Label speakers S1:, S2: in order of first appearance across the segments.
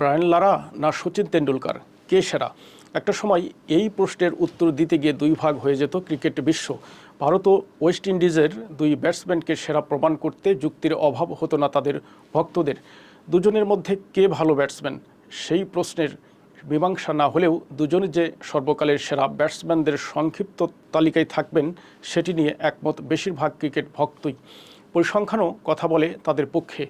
S1: Brian Lara না সচিন তেন্ডুলকার? কে সেরা? একটা সময় এই প্রশ্নের উত্তর দিতে গিয়ে দুই ভাগ হয়ে যেত ক্রিকেট বিশ্ব। ভারত ও ওয়েস্ট ইন্ডিজের দুই ব্যাটসম্যানকে সেরা প্রমাণ করতে যুক্তির অভাব হতো না তাদের ভক্তদের। দুজনের মধ্যে কে ভালো ব্যাটসম্যান? সেই প্রশ্নের মীমাংসা না হলেও দুজনে যে সর্বকালের সেরা ব্যাটসম্যানদের সংক্ষিপ্ত তালিকায় থাকবেন, সেটি নিয়ে একমত বেশিরভাগ ক্রিকেট ভক্তই। পরিসংখ্যানও কথা বলে তাদের পক্ষে।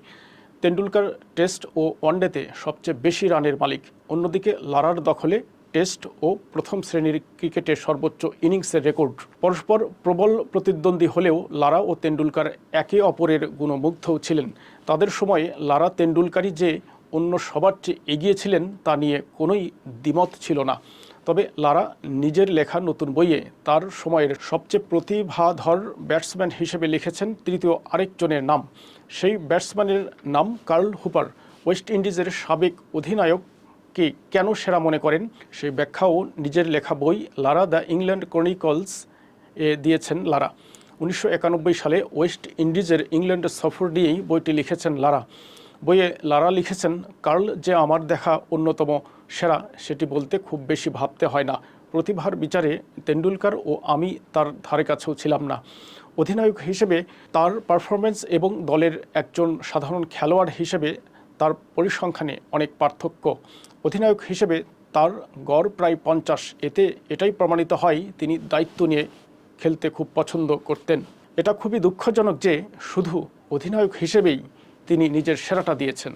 S1: তেন্ডুলকার টেস্ট ও ওয়ানডেতে সবচেয়ে বেশি রানের মালিক। অন্যদিকে লারার দখলে টেস্ট ও প্রথম শ্রেণির ক্রিকেটের সর্বোচ্চ ইনিংসের রেকর্ড। পরস্পর প্রবল প্রতিদ্বন্দ্বী হলেও লারা ও তেন্ডুলকার একে অপরের গুণমুগ্ধও ছিলেন। তাদের সময়ে লারা তেন্ডুলকারই যে অন্য সবার চেয়ে এগিয়ে ছিলেন তা নিয়ে কোনোই দ্বিমত ছিল না। তবে লারা নিজের লেখা নতুন বইয়ে তার সময়ের সবচেয়ে প্রতিভাধর ব্যাটসম্যান হিসেবে লিখেছেন তৃতীয় আরেকজনের নাম। সেই ব্যাটসম্যানের নাম কার্ল হুপার। ওয়েস্ট ইন্ডিজের সাবেক অধিনায়ককে কেন সেরা মনে করেন? সেই ব্যাখ্যাও নিজের লেখা বই লারা দ্য ইংল্যান্ড ক্রনিকলস এ দিয়েছেন লারা। উনিশশো একানব্বই সালে ওয়েস্ট ইন্ডিজের ইংল্যান্ড সফর নিয়েই বইটি লিখেছেন লারা। বইয়ে লারা লিখেছেন, কার্ল যে আমার দেখা অন্যতম সেরা, সেটি বলতে খুব বেশি ভাবতে হয় না। প্রতিভার বিচারে তেন্ডুলকার ও আমি তার ধারে কাছেও ছিলাম না। অধিনায়ক হিসেবে তার পারফরমেন্স এবং দলের একজন সাধারণ খেলোয়াড় হিসেবে তার পরিসংখ্যানে অনেক পার্থক্য। অধিনায়ক হিসেবে তার গড় প্রায় পঞ্চাশ, এতে এটাই প্রমাণিত হয় তিনি দায়িত্ব নিয়ে খেলতে খুব পছন্দ করতেন। এটা খুবই দুঃখজনক যে শুধু অধিনায়ক হিসেবেই তিনি নিজের সেরাটা দিয়েছেন।